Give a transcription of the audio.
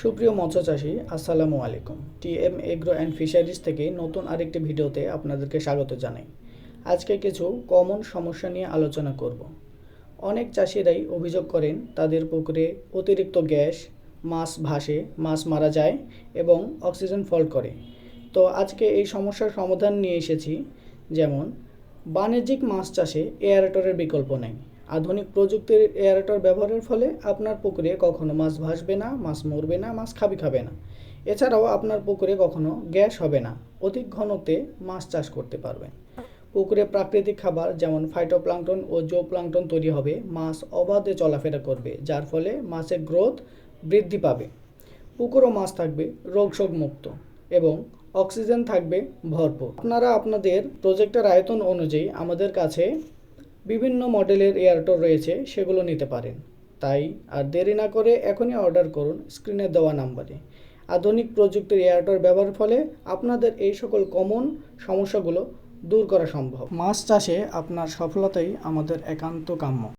সুপ্রিয় মৎস্য চাষী, আসসালামু আলাইকুম। টিএম এগ্রো অ্যান্ড ফিশারিজ থেকে নতুন আরেকটি ভিডিওতে আপনাদেরকে স্বাগত জানাই। আজকে কিছু কমন সমস্যা নিয়ে আলোচনা করব। অনেক চাষিরাই অভিযোগ করেন, তাদের পুকুরে অতিরিক্ত গ্যাস, মাছ ভাসে, মাছ মারা যায় এবং অক্সিজেন ফল্ট করে। তো আজকে এই সমস্যার সমাধান নিয়ে এসেছি, যেমন বাণিজ্যিক মাছ চাষে এয়ারেটরের বিকল্প নেই। আধুনিক প্রযুক্তির এয়ারেটর ব্যবহারের ফলে আপনার পুকুরে কখনো মাছ ভাসবে না, মাছ মরবে না, মাছ খাবি খাবে না। এছাড়াও আপনার পুকুরে কখনো গ্যাস হবে না, অধিক ঘনতে মাছ চাষ করতে পারবেন। পুকুরে প্রাকৃতিক খাবার যেমন ফাইটোপ্লাঙ্কটন ও জো প্লাঙ্কটন তৈরি হবে, মাছ অবাধে চলাফেরা করবে, যার ফলে মাছের গ্রোথ বৃদ্ধি পাবে। পুকুরও মাছ থাকবে রোগশোক মুক্ত এবং অক্সিজেন থাকবে ভরপুর। আপনারা আপনাদের প্রজেক্টের আয়তন অনুযায়ী আমাদের কাছে বিভিন্ন মডেলের এয়ারটোর রয়েছে, সেগুলো নিতে পারেন। তাই আর দেরি না করে এখনই অর্ডার করুন স্ক্রিনে দেওয়া নাম্বারে। আধুনিক প্রযুক্তির এয়ারটোর ব্যবহারের ফলে আপনাদের এই সকল কমন সমস্যাগুলো দূর করা সম্ভব। মাছ চাষে আপনার সফলতাই আমাদের একান্ত কাম্য।